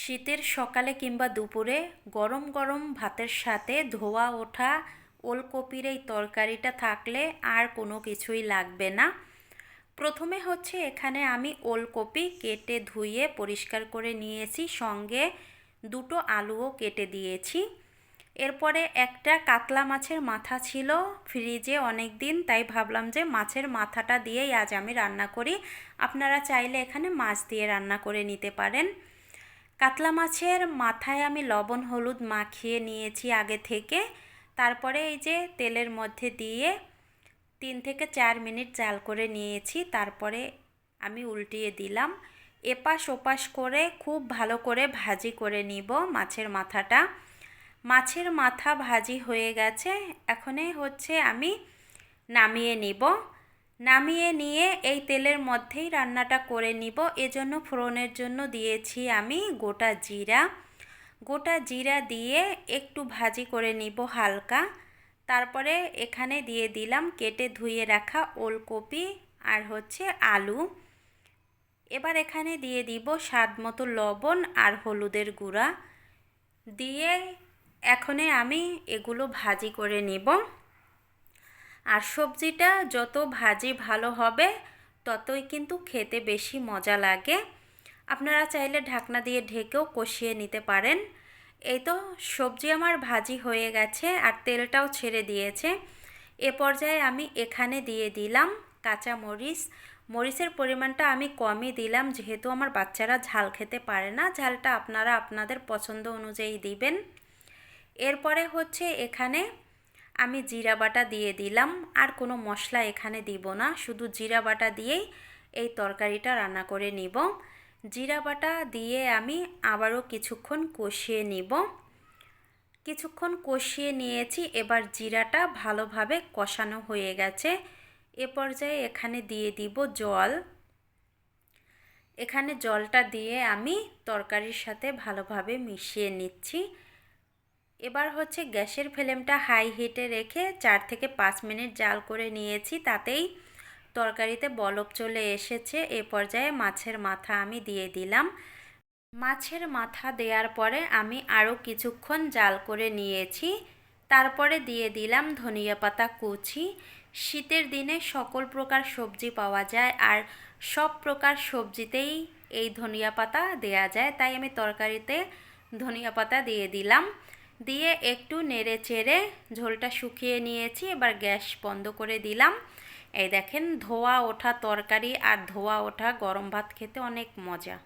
শীতের সকালে কিংবা দুপুরে গরম গরম ভাতের সাথে ধোয়া, ওঠা, ওলকপির এই তরকারিটা থাকলে আর কোনো কিছুই লাগবে না। প্রথমে হচ্ছে এখানে আমি ওলকপি কেটে ধুয়ে পরিষ্কার করে নিয়েছি, সঙ্গে দুটো আলুও কেটে দিয়েছি। এরপরে একটা কাতলা মাছের মাথা ছিল ফ্রিজে অনেক দিন তাই ভাবলাম যে মাছের মাথাটা দিয়েই আজ আমি রান্না করি। আপনারা চাইলে এখানে মাছ দিয়ে রান্না করে নিতে পারেন। কাতলা মাছের মাথায় আমি লবণ, হলুদ মাখিয়ে নিয়েছি আগে থেকে। তারপরে এই যে তেলের মধ্যে দিয়ে তিন থেকে চার মিনিট জাল করে নিয়েছি। তারপরে আমি উল্টিয়ে দিলাম। এপাশ ওপাশ করে খুব ভালো করে ভাজি করে নিব মাছের মাথাটা। মাছের মাথা ভাজি হয়ে গেছে। এখনে হচ্ছে আমি নামিয়ে নিব। নামিয়ে নিয়ে এই তেলের মধ্যেই রান্নাটা করে নিব। এজন্য ফোড়নের জন্য দিয়েছি আমি গোটা জিরা। গোটা জিরা দিয়ে একটু ভাজি করে নিব হালকা। তারপরে এখানে দিয়ে দিলাম কেটে ধুয়ে রাখা ওলকপি আর হচ্ছে আলু। এবার এখানে দিয়ে দিব স্বাদ মতো লবণ আর হলুদের গুঁড়া। দিয়ে এখনে আমি এগুলো ভাজি করে নিব। আর সবজিটা যত ভাজি ভালো হবে, ততই কিন্তু খেতে বেশি মজা লাগে। আপনারা চাইলে ঢাকনা দিয়ে ঢেকেও কষিয়ে নিতে পারেন। এই তো সবজি আমার ভাজি হয়ে গেছে আর তেলটাও ছেড়ে দিয়েছে। এ পর্যায়ে আমি এখানে দিয়ে দিলাম কাঁচা মরিচ মরিচের পরিমাণটা আমি কমই দিলাম, যেহেতু আমার বাচ্চারা ঝাল খেতে পারে না, ঝালটা আপনারা আপনাদের পছন্দ অনুযায়ী দিবেন। এরপরে হচ্ছে এখানে আমি জিরা বাটা দিয়ে দিলাম। আর কোনো মশলা এখানে দিব না। শুধু জিরা বাটা দিয়েই এই তরকারিটা রান্না করে নিব। জিরা বাটা দিয়ে আমি আবারও কিছুক্ষণ কষিয়ে নিব। কিছুক্ষণ কষিয়ে নিয়েছি। এবার জিরাটা ভালোভাবে কষানো হয়ে গেছে। এ পর্যায়ে এখানে দিয়ে দিব জল। এখানে জলটা দিয়ে আমি তরকারির সাথে ভালোভাবে মিশিয়ে নিচ্ছি। এবার হচ্ছে গ্যাসের ফ্লেমটা হাই হিটে রেখে চার থেকে পাঁচ মিনিট জাল করে নিয়েছি, তাতেই তরকারিতে বলক চলে এসেছে। এ পর্যায়ে মাছের মাথা আমি দিয়ে দিলাম। মাছের মাথা দেওয়ার পরে আমি আরও কিছুক্ষণ জাল করে নিয়েছি। তারপরে দিয়ে দিলাম ধনিয়া পাতা কুচি। শীতের দিনে সকল প্রকার সবজি পাওয়া যায় আর সব প্রকার সবজিতেই এই ধনিয়া পাতা দেয়া যায়, তাই আমি তরকারিতে ধনিয়া পাতা দিয়ে দিলাম। দিয়ে একটু নেড়ে চেড়ে ঝোলটা শুকিয়ে নিয়েছি, এবার গ্যাস বন্ধ করে দিলাম। এই দেখেন, ধোয়া ওঠা তরকারি আর ধোয়া ওঠা গরম ভাত খেতে অনেক মজা।